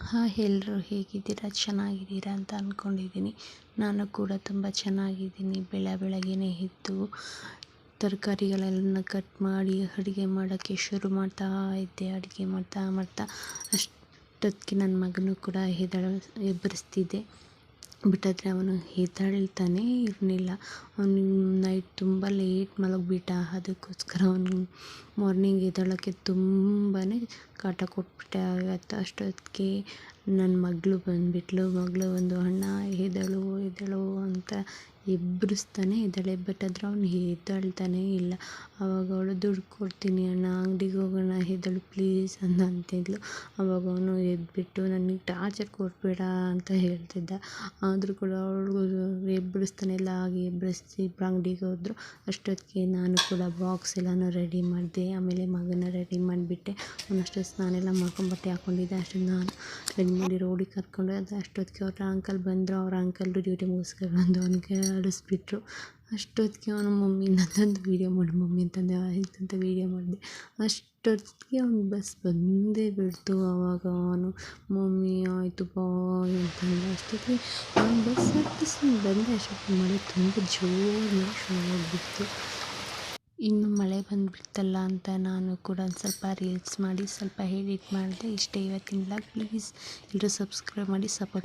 Hi ಎಲ್ಲರೂ ಹೇಗಿದ್ದೀರಾ? ಚೆನ್ನಾಗಿದ್ದೀರಾ ಅಂತ ಅಂದ್ಕೊಂಡಿದ್ದೀನಿ ನಾನು ಕೂಡ ತುಂಬ ಚೆನ್ನಾಗಿದ್ದೀನಿ. ಬೆಳ ಬೆಳಗ್ಗೆನೇ ಎದ್ದು ತರಕಾರಿಗಳೆಲ್ಲ ಕಟ್ ಮಾಡಿ ಅಡುಗೆ ಮಾಡೋಕ್ಕೆ ಶುರು ಮಾಡ್ತಾ ಇದ್ದೆ. ಅಡುಗೆ ಮಾಡ್ತಾ ಮಾಡ್ತಾ ಅಷ್ಟೊತ್ತಿಗೆ ನನ್ನ ಮಗನೂ ಕೂಡ ಹೆದಳು ಎಬ್ಬರಿಸ್ತಿದ್ದೆ ಬಿಟ್ಟಿದ್ರೆ ಅವನು ಎದ್ದೇಳ್ತಾನೇ ಇರಲಿಲ್ಲ. ಅವನು ನೈಟ್ ತುಂಬ ಲೇಟ್ ಮಲಗಿಬಿಟ್ಟ. ಅದಕ್ಕೋಸ್ಕರ ಅವನು ಮಾರ್ನಿಂಗ್ ಎದ್ದೇಳೋಕ್ಕೆ ತುಂಬಾ ಕಾಟ ಕೊಟ್ಬಿಟ್ಟೆ. ಇವತ್ತು ಅಷ್ಟೊತ್ತಿಗೆ ನನ್ನ ಮಗಳು ಬಂದುಬಿಟ್ಲು. ಮಗಳು ಒಂದು ಅಣ್ಣ ಎದ್ದೇಳು ಎದ್ದೇಳು ಅಂತ ಎಬ್ಬರಿಸ್ತಾನೆ ಇದ್ದಾಳೆ ಬಟ್ ಆದರೆ ಅವನು ಎದ್ದೇಳ್ತಾನೇ ಇಲ್ಲ. ಆವಾಗ ಅವಳು ದುಡ್ಡು ಕೊಡ್ತೀನಿ ಅಣ್ಣ, ಅಂಗಡಿಗೆ ಹೋಗೋಣ ಹೆದಳು ಪ್ಲೀಸ್ ಅಣ್ಣ ಅಂತಿದ್ಲು. ಆವಾಗ ಅವನು ಎದ್ದುಬಿಟ್ಟು ನನಗೆ ಟಾರ್ಚರ್ ಕೊಡಬೇಡ ಅಂತ ಹೇಳ್ತಿದ್ದ. ಆದರೂ ಕೂಡ ಅವಳು ಎಬ್ಬರಿಸ್ತಾನೆ ಇಲ್ಲ ಹಾಗೆ ಎಬ್ಬರಿಸಿ ಇಬ್ಬರು ಅಂಗಡಿಗೆ ಹೋದರು. ಅಷ್ಟೊತ್ತಿಗೆ ನಾನು ಕೂಡ ಬಾಕ್ಸ್ ಎಲ್ಲನೂ ರೆಡಿ ಮಾಡಿದೆ. ಆಮೇಲೆ ಮಗನ ರೆಡಿ ಮಾಡಿಬಿಟ್ಟೆ. ಅವನು ಅಷ್ಟೊತ್ತು ಸ್ನಾನೆಲ್ಲ ಮಾಡ್ಕೊಂಡು ಬಟ್ಟೆ ಹಾಕ್ಕೊಂಡಿದ್ದೆ ಅಷ್ಟು ನಾನು ರೆಡಿ ಮಾಡಿ ರೋಡಿಗೆ ಕರ್ಕೊಂಡು ಅದು ಅಷ್ಟೊತ್ತಿಗೆ ಅವ್ರ ಅಂಕಲ್ ಬಂದರು. ಅವ್ರ ಅಂಕಲ್ ಡ್ಯೂಟಿ ಮುಗಿಸ್ಕೊಂಡು ಬಂದು ಅವನಿಗೆ ಆಡಿಸ್ಬಿಟ್ರು. ಅಷ್ಟೊತ್ತಿಗೆ ಅವನು ಮಮ್ಮಿ ನನ್ನೊಂದು ವೀಡಿಯೋ ಮಾಡು, ಮಮ್ಮಿ ಅಂತಂದೆ ಅಂತ ವೀಡಿಯೋ ಮಾಡಿದೆ. ಅಷ್ಟೊತ್ತಿಗೆ ಅವ್ನು ಬಸ್ ಬಂದೇ ಬಿಡ್ತು ಆವಾಗ ಅವನು. ಮಮ್ಮಿ, ಆಯಿತು ಬಾಯ್ ಅಂತಂದ. ಅಷ್ಟೊತ್ತಿಗೆ ಅವ್ನು ಬಸ್ ಹತ್ತಿಸಿ ಬಂದೆ. ಅಷ್ಟೊತ್ತಿಗೆ ಮಳೆ ತುಂಬ ಜೋರು ಶುರು ಆಗಿಬಿಡ್ತು. ಇನ್ನು ಮಳೆ ಬಂದುಬಿಡ್ತಲ್ಲ ಅಂತ ನಾನು ಕೂಡ ಒಂದು ಸ್ವಲ್ಪ ರೀಲ್ಸ್ ಮಾಡಿ, ಸ್ವಲ್ಪ ಎಡಿಟ್ ಮಾಡಿದೆ. ಇಷ್ಟೇ ಇವತ್ತಿನ ಬ್ಲಾಗ್ ಪ್ಲೀಸ್ ಎಲ್ಲರೂ ಸಬ್ಸ್ಕ್ರೈಬ್ ಮಾಡಿ ಸಪೋರ್ಟ್